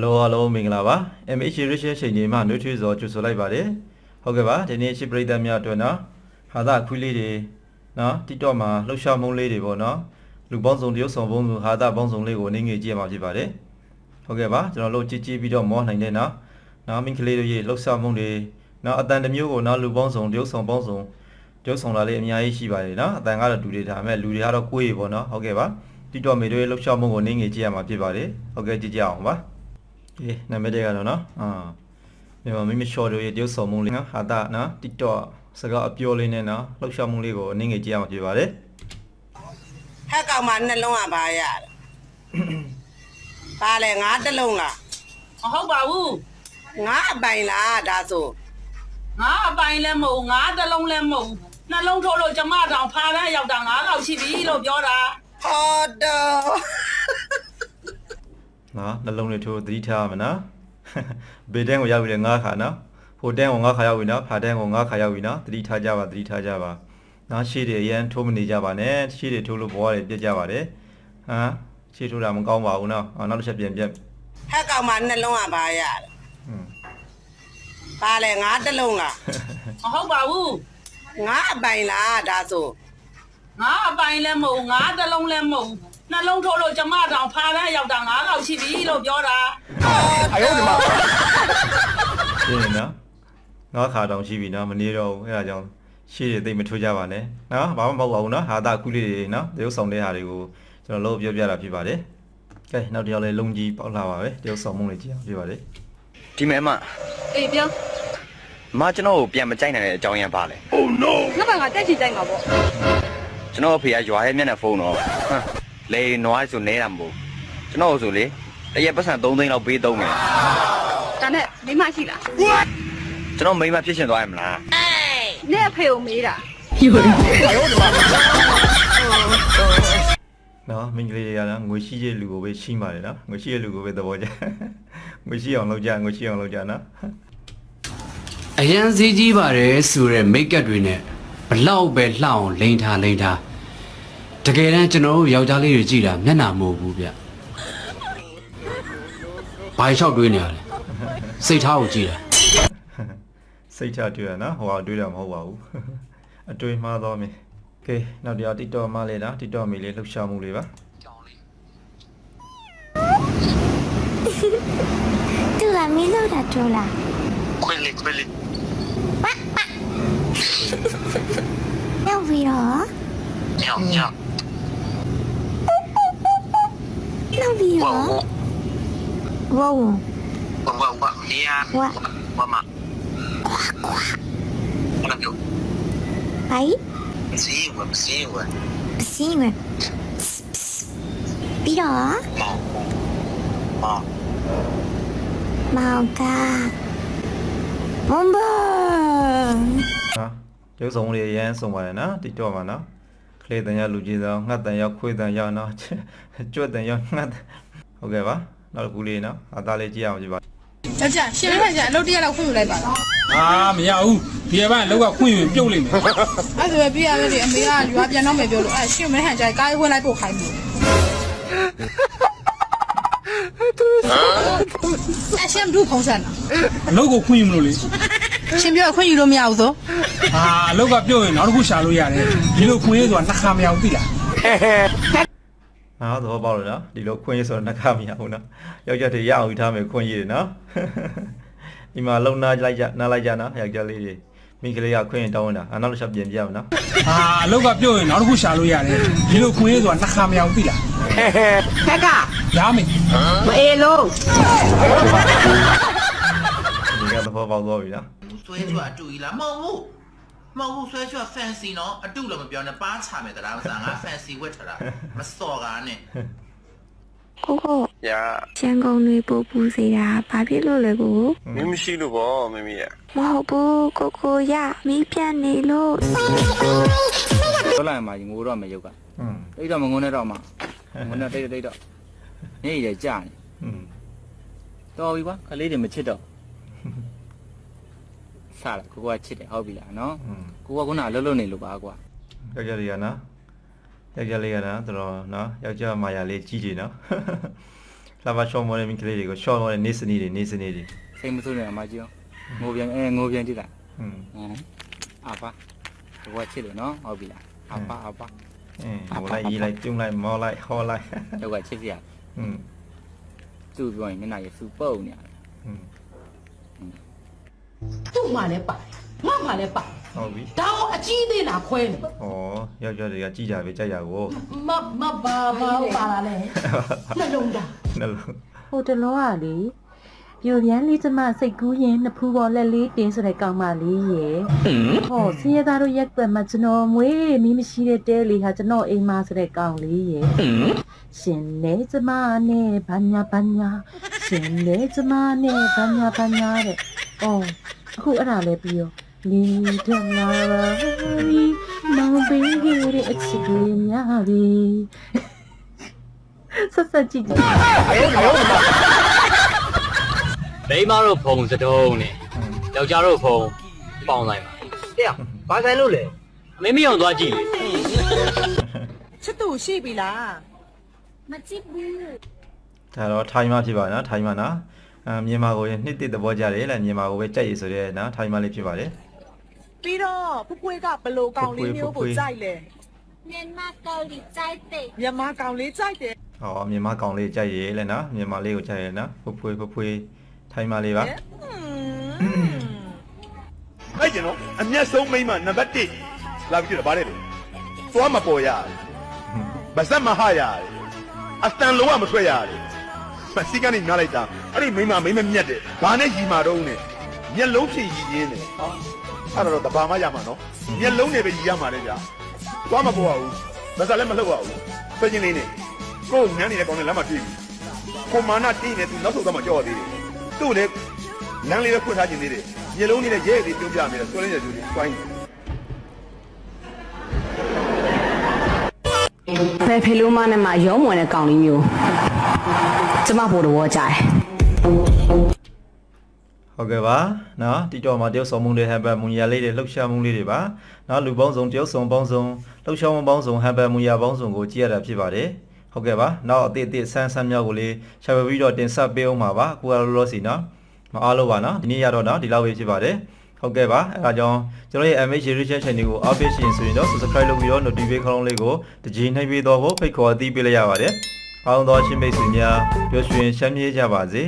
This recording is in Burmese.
Hello hello မင်္ဂလာပါ MH Rich ချိန်ကြီးမှနှွေးထွေးစွာကြိုဆိုလိုက်ပါတယ်ဟုတ်ကဲ့ပါဒီနေ့ရှိပရိသတ်များအတွက်နော်ဟာသာခွေးလေးတွေနော် TikTok မှာလှုပ်ရှားမှုလေးတွေပေါ့နော်လူပေါင်းစုံတရုပ်ဆောင်ပေါင်းစုံဟာသာပေါင်းစုံလေးကိုအနေငယ်ကြည့်ရမှာဖြစ်ပါတယ်ဟုတ်ကဲ့ပါကျွန်တော်တို့ကြည့်ကြည့်ပြီးတော့မောနိုင်တဲ့နော်နော်မိန်းကလေးတို့ရဲ့လှုပ်ရှားမှုတွေနော်အတန်တစ်မျိုးကိုနော်လူပေါင်းစုံတရုပ်ဆောင်ပေါင်းစုံတရုပ်ဆောင်လာလေးအများကြီးရှိပါတယ်နော်အတန်ကတော့လူတွေဒါပေမဲ့လူတွေကတော့ကိုယ်ရေပေါ့နော်ဟုတ်ကဲ့ပါ TikTok မေတို့ရဲ့လှုပ်ရှားမှုကိုအနေငယ်ကြည့်ရမှာဖြစ်ပါတယ်ဟုတ်ကဲ့ကြည့်ကြအောင်ပါ အေးနာမည်တွေကတော့နော်အာဒီမှာမိမ short တို့ရဲ့တရုပ်ဆောင်မှုလေးနော်ဟာတာနော် TikTok စကားအပြောလေးနဲ့နော်လှုပ်ရှားမှုလေးကိုအနည်းငယ်ကြည့်ရမှာဖြစ်ပါတယ်ဟက်ကောင်မှနှလုံးကပါရတာပါလေငါးတစ်လုံးလားမဟုတ်ပါဘူးငါးအပိုင်လားဒါဆိုငါအပိုင်လည်းမဟုတ်ငါတစ်လုံးလည်းမဟုတ်နှလုံးထိုးလို့ကျမတောင်ဖားတန်းရောက်တာငါတော့ရှိပြီလို့ပြောတာဟောတော့ နော်နှလုံးလေးထိုးသတိထားရမယ်နော်ဘေတန်းကိုရောက်ပြီလေငါးခါနော်ဟိုတန်းကိုငါးခါရောက်ပြီနော်ဖာတန်းကိုငါးခါရောက်ပြီနော်သတိထားကြပါသတိထားကြပါနော်ရှေ့တွေအရန်ထိုးမနေကြပါနဲ့ရှေ့တွေထိုးလို့ဘဝတွေပြက်ကြပါတယ်ဟမ်ရှေ့ထိုးတာမကောင်းပါဘူးနော်အော်နောက်တစ်ချက်ပြန်ပြက်ဟက်ကောင်မှနှလုံးကပါရတာอืมပါလေငါးတစ်လုံးလားမဟုတ်ပါဘူးငါးအပိုင်လားဒါဆိုငါအပိုင်လည်းမဟုတ်ငါတစ်လုံးလည်းမဟုတ် နှလုံးထိုးလို့ကျမတောင်ဖားတန်းရောက်တာငါတော့ရှိပြီလို့ပြောတာဟောတော့ရှင်းနေနော်နော်ခါတောင်ရှိပြီနော်မနေတော့ဘူးအဲ့ဒါကြောင့်ရှေ့တွေသိပ်မထိုးကြပါနဲ့နော်ဘာမှမဟုတ်ပါဘူးနော်ဟာတာခုလေးတွေနော်တရုပ်ဆောင်တဲ့ဟာတွေကိုကျွန်တော်လို့ပြောပြတာဖြစ်ပါတယ်ကဲနောက်တစ်ယောက်လေးလုံကြီးပေါက်လာပါပဲတရုပ်ဆောင်မှုလေးကြည့်အောင်ပြပါတယ်ဒီမဲမအေးပြောမကျွန်တော်ကိုပြန်မကြိုက်နိုင်တဲ့အကြောင်းရင်းပါလေငါ့ဘာငါတက်ချီတိုက်မှာပေါ့ကျွန်တော်အဖေကရွာရဲ့မျက်နှာဖုန်းတော့ဟမ် လေနွားဆိုနေတာမဟုတ်ကျွန်တော်ဆိုလေတရက်ပတ်စံ3သိန်းလောက်ပေးသုံးမယ်ဒါနဲ့မိမရှိလားကျွန်တော်မိန်းမဖြစ်ရှင်သွားရမလားနဲ့အဖေကိုမေးတာနော်မင်္ဂလေးတွေကနော်ငွေရှိတဲ့လူကိုပဲရှိပါတယ်နော်ငွေရှိတဲ့လူကိုပဲသဘောကျငွေရှိအောင်လုပ်ကြငွေရှိအောင်လုပ်ကြနော်အရန်စည်းကြီးပါတယ်ဆိုတဲ့မိတ်ကပ်တွေနဲ့ဘလောက်ပဲလှအောင်လိန်ထားလိန်ထား တကယ်တမ်းကျွန်တော်တို့ယောက်ျားလေးတွေကြည်တာမျက်နှာမဟုတ်ဘူးဗျဘာလျှောက်တွေးနေရလဲစိတ်ထားကိုကြည်တာစိတ်ချတွေ့ရနော်ဟိုဟာတွေ့တာမဟုတ်ပါဘူးအတွေ့မှားတော့မယ်ကဲနောက်တစ်ယောက် TikTok မှာလေးနော် TikTok မီလေးလှုပ်ရှားမှုလေးပါတူလာမင်းတို့တာတူလာခွေးလေးခွေးလေးနောက်ပြီးတော့ညောင်ညောင်နောက်ပြီးတော့ဝဝဝဝဝမီယာဝဝမဘာလို့ဘိုင် စီဝစီဝစီမပြီးတော့မောင်မောင်မောင်ကဘုံဘနော်ရုပ်ဆောင်လေးအရန်ဆုံးပါတယ်နော် TikTok မှာနော်က လေးတန်ရလူကြီးဆောင်ငှက်တန်ရောက်ခွေးတန်ရောက်နော်ကြွတ်တန်ရောက်ငှက်တန်ဟုတ်ကဲ့ပါနောက်တစ်ခုလေးနော်အသားလေးကြည့်အောင်ကြည့်ပါယောက်ျားရှင်လေးကကြာအလုပ်တရက်တော့ခွင့်ယူလိုက်ပါလားအာမရဘူးဒီကဘာလောက်ကခွင့်ရင်ပြုတ်လိမ့်မယ်အဲ့ဒါပဲပြရမယ်ဒီအမေကရွာပြန်တော့မယ်ပြောလို့အဲ့ရှင်မဟန်ကြိုင်ကားဝင်လိုက်ပို့ခိုင်းပြီအဲ့ရှင်ဘူးဖုံးစမ်းတာအလုပ်ကိုခွင့်ယူမလို့လေ ရှင်ပြောခွင့်ယူလို့မရဘူးသောအာအလောက်ကပြုတ်ရင်နောက်တစ်ခုရှာလို့ရတယ်ဒီလိုခွင့်ရဆိုတာနှစ်ခါမရဘူးသိလားနော်သဘောပေါက်လို့နော်ဒီလိုခွင့်ရဆိုတော့နှက်ခမရဘူးနော်ယောက်ျားတွေရအောင်ယူထားမယ်ခွင့်ရည်နော်ဒီမှာလုံနာလိုက်ကြနားလိုက်ကြနော်ယောက်ျားလေးတွေမိန်းကလေးကခွင့်ရင်တောင်းတာအနောက်တစ်ချက်ပြင်ပြမယ်နော်အာအလောက်ကပြုတ်ရင်နောက်တစ်ခုရှာလို့ရတယ်ဒီလိုခွင့်ရဆိုတာနှစ်ခါမရဘူးသိလားဟက်ကရမယ်မအေးလို့ဒီကသဘောပေါက်သွားပြီနော် ဆွဲချွတ်အတူကြီးလားမဟုတ်ဘူးမဟုတ်ဘူးဆွဲချွတ် fancy နော်အတူလည်းမပြောနဲ့ပါချမယ်တရားဥစားငါ fancy ဝတ်ထတာမစော်ကားနဲ့ ကိုကို ညာ ရန်ကုန်တွေပို့ပူစေတာဘာဖြစ်လို့လဲကို မင်းမရှိလို့ပေါ့မမီးရ မဟုတ်ဘူးကိုကိုရမီးပြတ်နေလို့ ပြောလိုက်မှာငိုတော့မယ်ရုပ်က อืม တိတ်တော့မငုံနဲ့တော့မှငုံနဲ့တိတ်တိတ်တော့နေရကြာနေ อืม တော်ပြီကွာကလေးတွေမချစ်တော့ ဆလာကိုကချစ်တယ်ဟုတ်ပြီလားနော် อืม ကိုကခုနအလုပ်လုပ်နေလို့ပါကွာ ယောက်ျားလေးကနော်ယောက်ျားလေးကနော်တော်တော်နော်ယောက်ျားမာယာလေးကြီးတယ်နော် လာပါရှော့မော်တဲ့မိန်းကလေးတွေကိုရှော့မော်တဲ့နေစနီတွေနေစနီတွေ စိတ်မဆိုးနဲ့အမကြီးရောငိုပြန်အဲငိုပြန်ကြည့်လိုက် อืม ဟမ်အပါဘဝချစ်တယ်နော်ဟုတ်ပြီလားအပါအပါ အင်းဟိုလိုက်ရေးလိုက်ပြုံးလိုက်မောလိုက်ဟောလိုက် တော့ကချစ်စရာ อืม သူ့ပြောရင်မျက်နှာရစူပုတ်နေရတယ် อืม သူ့မှလည်းပါငါမှလည်းပါဟုတ်ပြီဒါတော့အကြီးသေးလားခွဲနေဩယောက်ျားတွေကကြည်ကြပဲကြိုက်ရကိုမမဘာဘာပါလာလဲနှလုံးသားနှလုံးဟိုတလောကလေပြိုပြန်လေးကျမစိတ်ကူးရင်နှစ်ဖူးပေါ်လက်လေးတင်းဆိုတဲ့ကောင်မလေးရေဟောဆင်းရဲသားတို့ရက်ွက်မှာကျွန်တော်မွေးမီးမရှိတဲ့တဲလေးဟာကျွန်တော်အိမ်မဆိုတဲ့ကောင်လေးရေရှင်လေကျမနဲ့ဘာညာဘာညာရှင်လေကျမနဲ့ဘာညာဘာညာတဲ့အော် အခုအဲ့ဒါလည်းပြီးရောလီထလာရီမောင်ပင်ကြီးရဲ့အချစ်ကလေးများပြီဆက်ဆက်ကြည့်ကြည့်မိန်းမတို့ဖုံစတုံးနဲ့ယောက်ျားတို့ဖုံပေါင်းလိုက်ပါတဲ့ဘာဆိုင်လို့လဲမင်းမအောင်သွားကြည့်လေချစ်သူရှိပြီလားမကြည့်ဘူးဒါတော့ထိုင်းမဖြစ်ပါနော်ထိုင်းမနော်အ မြန်မာကိုနှစ်တစ်သဘောကြတယ်လားမြန်မာကိုပဲကြိုက်ရဆိုတဲ့နော်ထိုင်းမလေးဖြစ်ပါတယ်ပြီးတော့ပူပွေးကဘလိုကောင်လေးမျိုးကိုကြိုက်လဲမြန်မာကောင်လေးကြိုက်တယ်မြန်မာကောင်လေးကြိုက်တယ်ဟောမြန်မာကောင်လေးကြိုက်ရလဲနော်မြန်မာလေးကိုကြိုက်ရနော်ပူပွေးပူပွေးထိုင်းမလေးပါအဲ့ကျွန်တော်အမျက်ဆုံးမိမနံပါတ်1လာပြီးတော့ဗားတယ်သွားမပေါ်ရဘူးဗဇက်မဟရတယ်အတန်လုံးဝမဆွဲရဘူး စီကနေနားလိုက်တာအဲ့ဒီမိန်းမမိန်းမမြတ်တယ်ဘာနဲ့ရီမာတော့နဲ့မျက်လုံးဖြည့်ရီရင်းတယ်အဲ့ဒါတော့တဘာမှရမှာနော်မျက်လုံးနဲ့ပဲရီရမှာလေကြာသွားမပေါ်ရဘူးဗဇက်လည်းမလှုပ်ရဘူးဆွဲချင်းလေးနဲ့ကိုယ်ငန်းနေတဲ့ကောင်နဲ့လက်မတွေ့ဘူးကိုမာနာတင်းနေသူနောက်ဆုံးတော့မကြောက်သေးတယ်သူ့လည်းလမ်းလေးပဲဖွင့်ထားခြင်းသေးတယ်မျက်လုံးလေးနဲ့ရဲရဲလေးပြုံးပြမယ်ဆွဲလေးတဲ့သူတွေတွိုင်းတယ်ဖေဖေလိုမနဲ့မှရုံးဝင်တဲ့ကောင်လေးမျိုး ကျမဖို့တော့ကြိုက်ဟုတ်ကဲ့ပါနော်တီတော်မှာတရုတ်ဆောင်မှုတွေဟန်ဘတ်မူရလေးတွေလှုပ်ရှားမှုလေးတွေပါနော်လူပေါင်းစုံတရုတ်ဆောင်ပေါင်းစုံလှုပ်ရှားမှုပေါင်းစုံဟန်ဘတ်မူရပေါင်းစုံကိုကြည့်ရတာဖြစ်ပါတယ်ဟုတ်ကဲ့ပါနောက်အသစ်အသစ်ဆန်းဆန်းမြောက်ကိုလေးရှာပြပြီးတော့တင်ဆက်ပေးအောင်ပါပါကိုကလောလောစီနော်မအားလို့ပါနော်ဒီနေ့ရတော့နော်ဒီလောက်ပဲဖြစ်ပါတယ်ဟုတ်ကဲ့ပါအဲဒါကြောင့်ကျွန်တော်ရဲ့ MH Research Channel ကိုအားပေးရှင်ဆိုရင်တော့ Subscribe လုပ်ပြီးတော့ Notification ခေါင်းလေးကိုတကြီးနှိပ်ပေးတော့ဖို့ဖိတ်ခေါ်အသိပေးလိုက်ရပါတယ် အားလုံးသောအချင်းမိတ်ဆွေများပျော်ရွှင်ချမ်းမြေ့ကြပါစေ